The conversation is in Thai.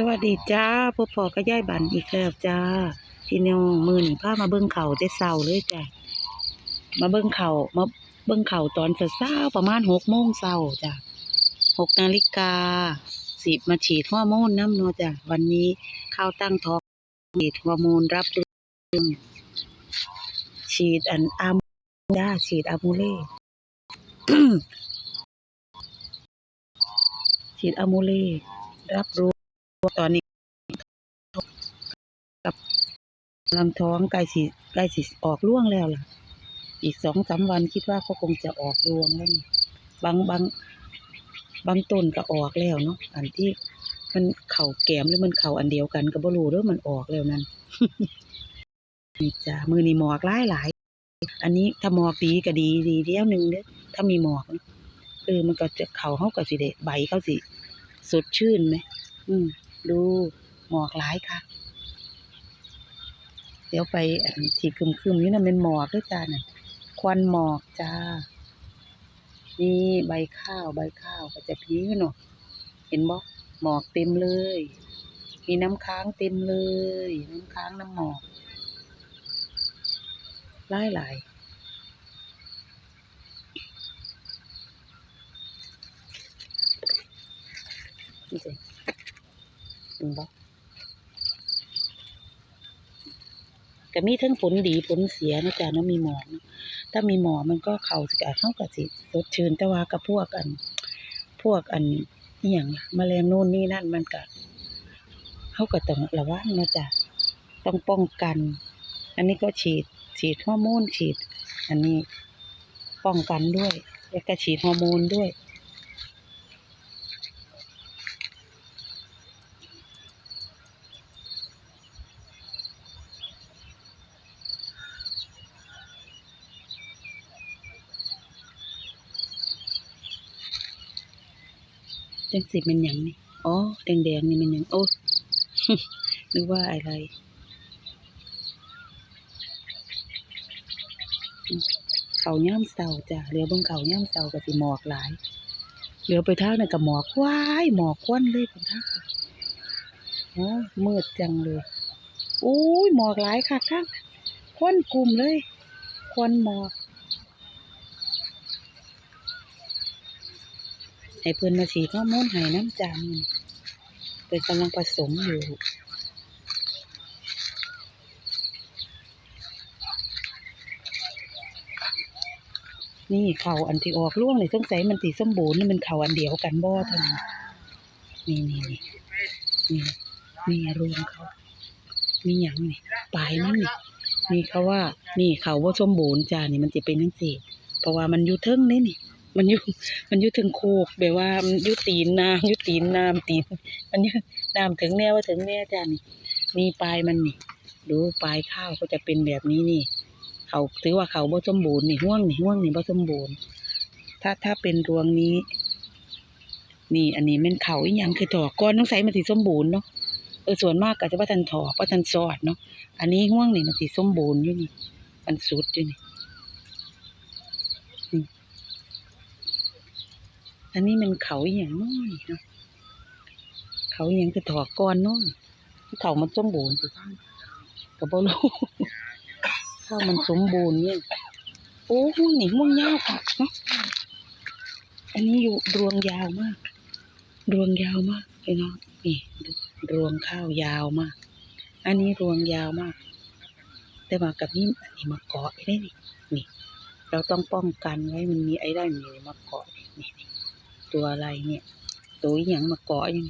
สวัสดีจ้าพ่อพ่อก็ย่ายบันอีกแล้วจ้า พี่น้องมือนี่พามาเบิ่งเขาแต่เช้าเลยจ้ะมาเบิ่งเขามาเบิ่งเขาตอนเช้าประมาณหกโมงเช้าจ้ะหกนาฬิกาสิบมาฉีดฮอร์โมนน้ำเนาะจ้ะวันนี้เข้าตั้งท้องฉีดฮอร์โมนรับเรื่องฉีดอันอามูจ้าฉีดอามูเล่ฉีดอามูเล่รับรู้ ตอนนี้กับกำลังท้องใกล้สิใกล้สิออกร่วงแล้วล่ะ อีกสองสามวันคิดว่าเขาคงจะออกรวงแล้วนี่บางบางบางต้นก็ออกแล้วเนาะอันที่มันเข่าแก้มหรือมันเข่าอันเดียวกันก็บ่รู้เด้อมันออกแล้วนั่นนี่จ้ามือนี่หมอกหลายหลายอันนี้ถ้าหมอกดีก็ดีดีเดียวหนึงเด้อถ้ามีหมอกเออมันก็จะเข่าเขาก็สิได้ใบเขาสิสดชื่นไหมอืม ดูหมอกหลายค่ะ เดี๋ยวไปอันที่คึมๆนี่นะเป็นหมอกด้วยจ้าน่ะควันหมอกจ้า นี่ใบข้าวใบข้าวก็จะพีเนาะเห็นบ่หมอกเต็มเลย มีน้ำค้างเต็มเลย น้ำค้างน้ำหมอกหลายหลายนี่สิ เห็นบ่ก็มีทั้งผลดีผลเสียนะจ๊ะเนาะมีหมอนถ้ามีหมอมันก็เข้าสิกะเข้ากับสิสดชื่นแต่ว่ากับพวกอัน พวกอันอย่างล่ะแมลงโน่นนี่นั่นมันก็เข้าก็ต้องระวังนะจ๊ะต้องป้องกัน อันนี้ก็ฉีดฉีดฮอร์โมนฉีด อันนี้ป้องกันด้วย แล้วก็ฉีดฮอร์โมนด้วย จังสิเป็นหยังนี่อ๋อแดงๆนี่มันหยังโอ้นึกว่าอะไรเขาย่ามเศร้าจ้ะเหลือเบิ่งเขาย่ามเศร้าก็สิหมอกหลายเหลือไปทางนั้นก็หมอกว้ายหมอกควันเลยพุ่นทางโอ้มืดจังเลยอุ้ยหมอกหลายค่ะท่านควันกลุ่มเลยควันหมอก ให้เพิ่นมาฉีดฮอร์โมนให้น้ำจานี่เพิ่นกำลังผสมอยู่นี่เขาอันที่ออกร่วงนี่สงสัยมันสิสมบูรณ์นี่มันเขาอันเดียวกันบ่เท่านนี่นี่นี่นี่นี่รวงเขามีหยังนี่ปลายมันนี่นี่เขาว่า นี่เขาบ่าสมบูรณ์จ้านี่มันสิเป็นจังซี่เพราะว่ามันอยู่เทิงนี่นี่ มันอยู่มันอยู่ถึงโคกแบบว่ามันอยู่ตีนน้ำอยู่ตีนน้ำตีนมันอยู่น้ำถึงแนวว่าถึงแนวจ้านี่มีปลายมันนี่ ดูปลายข้าวก็จะเป็นแบบนี้นี่ เขาถือว่าเขาบ่สมบูรณ์นี่ห่วงนี่ห่วงนี่บ่สมบูรณ์ ถ้าถ้าเป็นรวงนี้ นี่ อันนี้มันเขาอีหยังคือถอกก้อนต้องใส่มันสิสมบูรณ์เนาะเออส่วนมากก็จะว่าทันถอกว่าทันสอดเนาะอันนี้ห่วงนี่มันสิสมบูรณ์อยู่นี่มันสุดอยู่นี่อืม อันนี้มันเขาอีหยังน้อยเนาเขาอีหยังคือถอกก้อนเนาะเขามันสมบูรณ์สิก็บ่รู้ข้าวมันสมบูรณ์เนี่ยโอ้ห่วงนี่ห่วงยาวค่ะเนาะอันนี้อยู่รวงยาวมาก รวงยาวมากเลยเนาะนี่รวงข้าวยาวมาก อันนี้รวงยาวมาก แต่มากับนี่อันนี้มาเกาะได้นี่นี่ เราต้องป้องกันไว้มันมีไอ้ได้านนี่มาเกาะนี่นี่ ตัวอะไรเนี่ย ตัวอย่างมาเกาะอย่าง